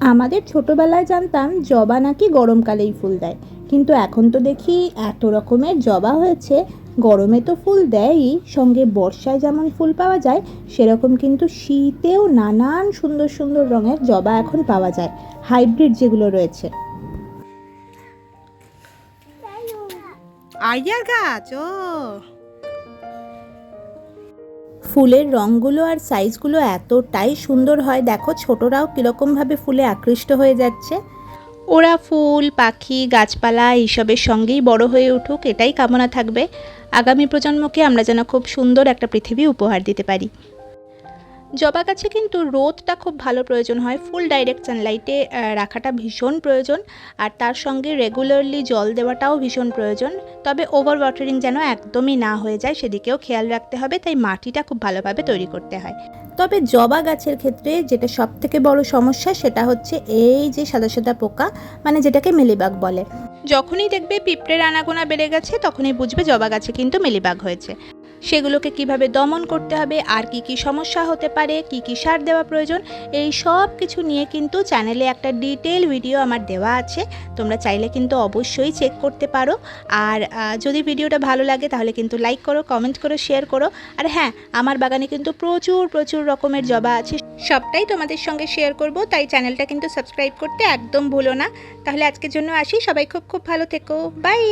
আমাদের ছোটবেলায় জানতাম জবা নাকি গরমকালেই ফুল দেয়। কিন্তু এখন তো দেখি এত রকমের জবা হয়েছে, গরমে তো ফুল দেয়ই। সঙ্গে বর্ষায় যেমন ফুল পাওয়া যায়, সেরকম কিন্তু শীতেও নানান সুন্দর সুন্দর রঙের জবা এখন পাওয়া যায়, হাইব্রিড যেগুলো রয়েছে। আইয়ার গাছ, ও। ফুলের রঙগুলো আর সাইজগুলো এতটাই সুন্দর হয়। দেখো, ছোটরাও কীরকমভাবে ফুলে আকৃষ্ট হয়ে যাচ্ছে। ওরা ফুল, পাখি, গাছপালা এইসবের সঙ্গেই বড় হয়ে উঠুক, এটাই কামনা থাকবে। আগামী প্রজন্মকে আমরা যেন খুব সুন্দর একটা পৃথিবী উপহার দিতে পারি। জবা গাছে কিন্তু রোদটা খুব ভালো প্রয়োজন হয় ফুল ডাইরেক্ট সানলাইটে রাখাটা ভীষণ প্রয়োজন। আর তার সঙ্গে রেগুলারলি জল দেওয়াটাও ভীষণ প্রয়োজন। তবে ওভার ওয়াটারিং যেন একদমই না হয়ে যায়, সেদিকেও খেয়াল রাখতে হবে, তাই মাটিটা খুব ভালোভাবে তৈরি করতে হয়। তবে জবা গাছের ক্ষেত্রে যেটা সব থেকে বড় সমস্যা, সেটা হচ্ছে এই যে সাদা সাদা পোকা মানে যেটাকে মেলিবাগ বলে। যখনই দেখবে পিঁপড়ের আনাগোনা বেড়ে গেছে, তখনই বুঝবে জবা গাছে কিন্তু মেলিবাগ হয়েছে। সেগুলোকে কীভাবে দমন করতে হবে, আর কি কি সমস্যা হতে পারে, কি কি সার দেওয়া প্রয়োজন, এই সব কিছু নিয়ে কিন্তু চ্যানেলে একটা ডিটেল ভিডিও আমার দেওয়া আছে। তোমরা চাইলে কিন্তু অবশ্যই চেক করতে পারো। আর যদি ভিডিওটা ভালো লাগে তাহলে কিন্তু লাইক করো, কমেন্ট করো, শেয়ার করো। আর হ্যাঁ আমার বাগানে কিন্তু প্রচুর প্রচুর রকমের জবা আছে। সবটাই তোমাদের সঙ্গে শেয়ার করব, তাই চ্যানেলটা কিন্তু সাবস্ক্রাইব করতে একদম ভুলো না। তাহলে আজকের জন্য আসি। সবাই খুব খুব ভালো থেকো। বাই!